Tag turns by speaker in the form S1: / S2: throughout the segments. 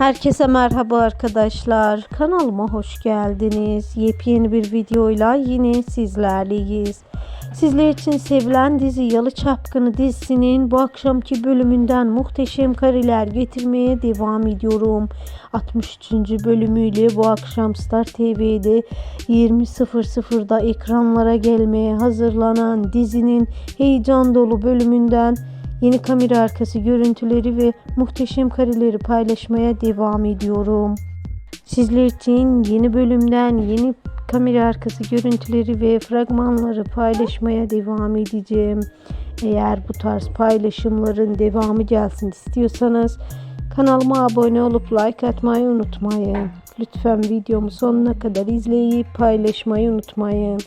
S1: Herkese merhaba arkadaşlar. Kanalıma hoş geldiniz. Yepyeni bir videoyla yine sizlerleyiz. Sizler için sevilen dizi Yalı Çapkını dizisinin bu akşamki bölümünden muhteşem kareler getirmeye devam ediyorum. 63. bölümüyle bu akşam Star TV'de 20.00'da ekranlara gelmeye hazırlanan dizinin heyecan dolu bölümünden Yeni kamera arkası görüntüleri ve muhteşem kareleri paylaşmaya devam ediyorum. Sizler için yeni bölümden yeni kamera arkası görüntüleri ve fragmanları paylaşmaya devam edeceğim. Eğer bu tarz paylaşımların devamı gelsin istiyorsanız kanalıma abone olup like atmayı unutmayın. Lütfen videomu sonuna kadar izleyip paylaşmayı unutmayın.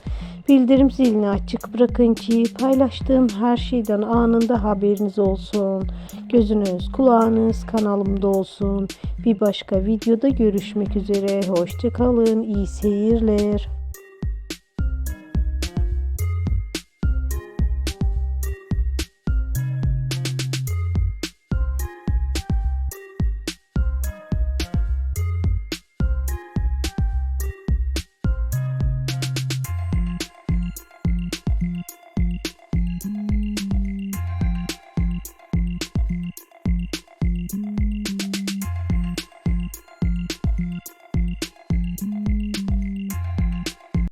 S1: Bildirim zilini açık bırakın ki paylaştığım her şeyden anında haberiniz olsun. Gözünüz, kulağınız kanalımda olsun. Bir başka videoda görüşmek üzere. Hoşçakalın. İyi seyirler.